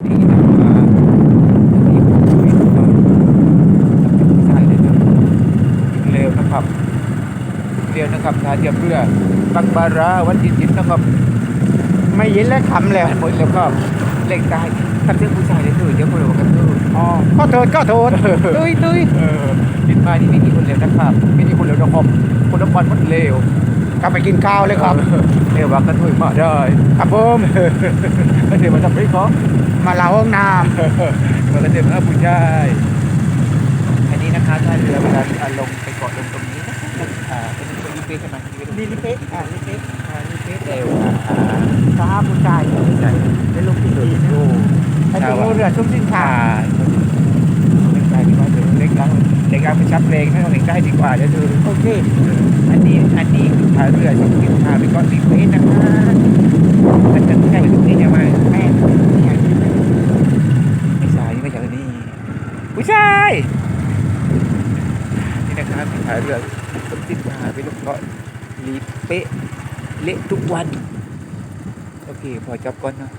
ครับเลยนะอีกเร็วนะครับท่าเทียบเรือบังบาราวันที่สิบนะครับไม่ยินและคำแล้วหมดแล้วก็เล่งได้ถ้าเรื่องผู้ชายเลยคือเดี๋ยวคนบอกกันคืออ๋อก็โทษก็โทษตุยตุยเออติดมาที่ไม่มีคนเร็วนะครับไม่มีคนเร็วนะครับคนละบอลมันเร็วกลับไปกินข้าวเลยครับเร็วว่ากันถุยมาได้ครับผมเดี๋ยวมาทำไม่ก็ มาลาห้องน้ก็เดี๋ยวมาผู้ชายอันนี้นะคะถ้าเรือเวลาที่ลงไปเกาะลงตรงนี้นะครับอ่าเป็นตัวยูเปใช่ไหมำนี่ลิเป๊ะอ่าลิเป๊ะอ่าลิเป๊ะเร็วอะสหผู้ชายใช่เป็นลูกที่สุดโอ้ไอ้ตัวงูเรือชุ่มสิ้นค่ะขาเล็กได้ดีกว่าเดี๋ยวเล็กล้างเล็กล้างไปชับเพลงให้เราเล็กได้ดีกว่าเดี๋ยวดูโอเค อันนี้อันนี้คือพายเรือชมกินพาไปเกาะลิเปนะคะมันจะใช่ลูกนี้ใช่ไหม แม่อยากกินไหม ไม่ใช่ไม่ใช่นี่ผู้ ชายนี่นะครับที่ขายเรือต้นติดมาไปลูกเกาะลีเป๊ะเละทุกวัน โอเค พอจับก่อนเนาะ